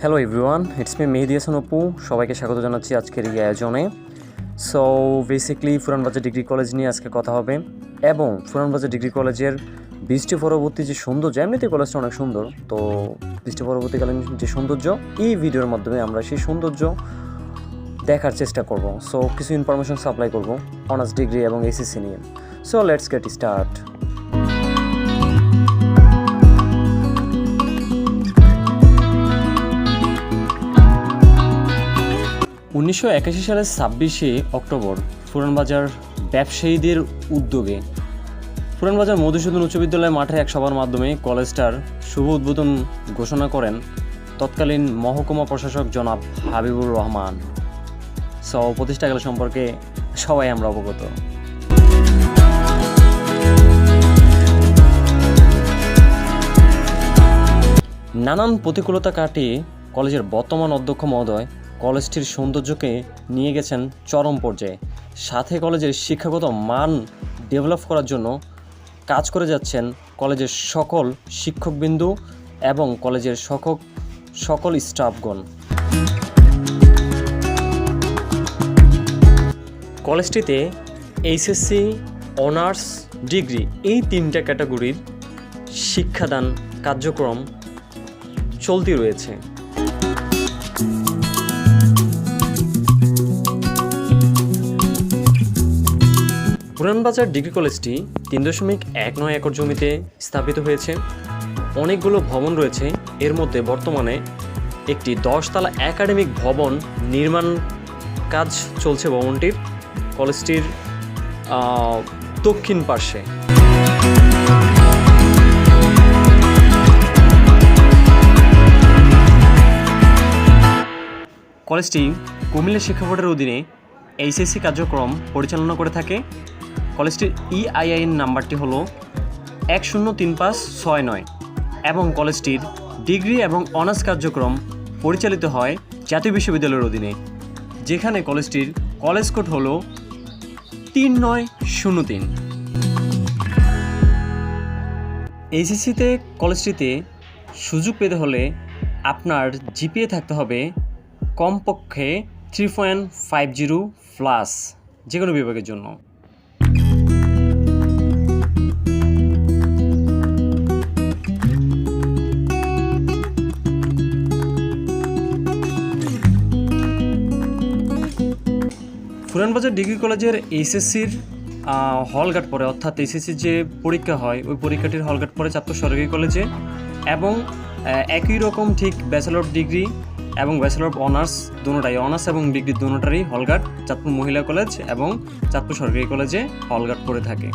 Hello everyone it's me Mehedi Hasan Apu সবাইকে স্বাগত জানাচ্ছি আজকের এই আয়োজনে। So basically Puranbazar degree college নিয়ে আজকে কথা হবে। এবং ফুরানবাজার ডিগ্রি কলেজের বৃষ্টি পরবর্তী যে সৌন্দর্য এমনিতে কলেজটা অনেক সুন্দর, তো বৃষ্টি পরবর্তীকালীন যে সৌন্দর্য, এই ভিডিওর মাধ্যমে আমরা সেই সৌন্দর্য দেখার চেষ্টা করব। সো কিছু ইনফরমেশন সাপ্লাই করব অনার্স ডিগ্রি এবং এসএসসি নিয়ে। সো লেটস গেট স্টার্ট উনিশশো একাশি সালের ছাব্বিশে অক্টোবর পুরানবাজার ব্যবসায়ীদের উদ্যোগে পুরানবাজার মধুসূদন উচ্চ বিদ্যালয় মাঠে এক সভার মাধ্যমে কলেজটার শুভ উদ্বোধন ঘোষণা করেন তৎকালীন মহকুমা প্রশাসক জনাব হাবিবুর রহমান। সো প্রতিষ্ঠাকাল সম্পর্কে সবাই আমরা অবগত। নানান প্রতিকূলতা কাটিয়ে কলেজের বর্তমান অধ্যক্ষ মহোদয় কলেজটির সৌন্দর্যকে নিয়ে গেছেন চরম পর্যায়ে। সাথে কলেজের শিক্ষাগত মান ডেভেলপ করার জন্য কাজ করে যাচ্ছেন কলেজের সকল শিক্ষকবিন্দু এবং কলেজের সকল সকল স্টাফগণ। কলেজটিতে এইচএসসি, অনার্স, ডিগ্রি এই তিনটা ক্যাটাগরির শিক্ষাদান কার্যক্রম চলতি রয়েছে। পুরানবাজার ডিগ্রি কলেজটি তিন দশমিক এক নয় একর জমিতে স্থাপিত হয়েছে। অনেকগুলো ভবন রয়েছে। এর মধ্যে বর্তমানে একটি দশতলা একাডেমিক ভবন নির্মাণ কাজ চলছে ভবনটির। কলেজটির দক্ষিণ পার্শ্বে। কলেজটি কুমিল্লা শিক্ষা বোর্ডের অধীনে এইচএসসি কার্যক্রম পরিচালনা করে থাকে। কলেজটির E ইআইআইএন নাম্বারটি হলো এক শূন্য তিন পাঁচ ছয় নয় এবং কলেজটির ডিগ্রি এবং অনার্স কার্যক্রম পরিচালিত হয় জাতীয় বিশ্ববিদ্যালয়ের অধীনে, যেখানে কলেজটির কলেজ কোড হলো তিন নয় শূন্য তিন। এইচএসসিতে কলেজটিতে সুযোগ পেতে হলে আপনার জিপিএ থাকতে হবে কমপক্ষে three point five zero plus যে কোনো বিভাগের জন্য। ফুরানবাজার ডিগ্রি কলেজের এইচএসসির হলঘাট পড়ে, অর্থাৎ এইচএসসির যে পরীক্ষা হয়, ওই পরীক্ষাটির হলঘাট পড়ে চাঁদপুর সরকারি কলেজে এবং একই রকম ঠিক ব্যাচেলর অফ ডিগ্রি এবং ব্যাচেলর অফ অনার্স দুটোটাই অনার্স এবং ডিগ্রি দুটোটারই হলঘাট চাঁদপুর মহিলা কলেজ এবং চাঁদপুর সরকারি কলেজে হলঘাট পড়ে থাকে।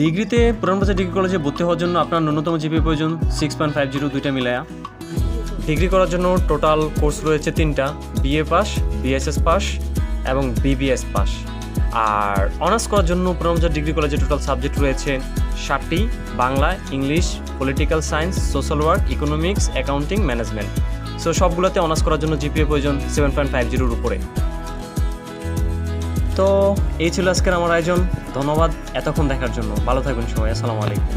ডিগ্রিতে পুরানবাজার ডিগ্রি কলেজে ভর্তি হওয়ার জন্য আপনার ন্যূনতম জিপি প্রয়োজন সিক্স পয়েন্ট ফাইভ জিরো দুইটা মিলায়া। ডিগ্রি করার জন্য টোটাল কোর্স রয়েছে তিনটা বিএ পাস বিএসএস পাস এবং বিবিএস পাস। আর অনার্স করার জন্য পুরানবাজার ডিগ্রি কলেজে টোটাল সাবজেক্ট রয়েছে ষাটটি, Bangla, English, political science, social work, economics, accounting, management. So সবগুলোতে অনার্স করার জন্য জিপিএ প্রয়োজন সেভেন পয়েন্ট ফাইভ জিরোর উপরে। তো এই ছিল আজকের আমার আয়োজন। ধন্যবাদ। এতক্ষণ দেখার জন্য। ভালো থাকবেন সবাই। আসসালামু আলাইকুম।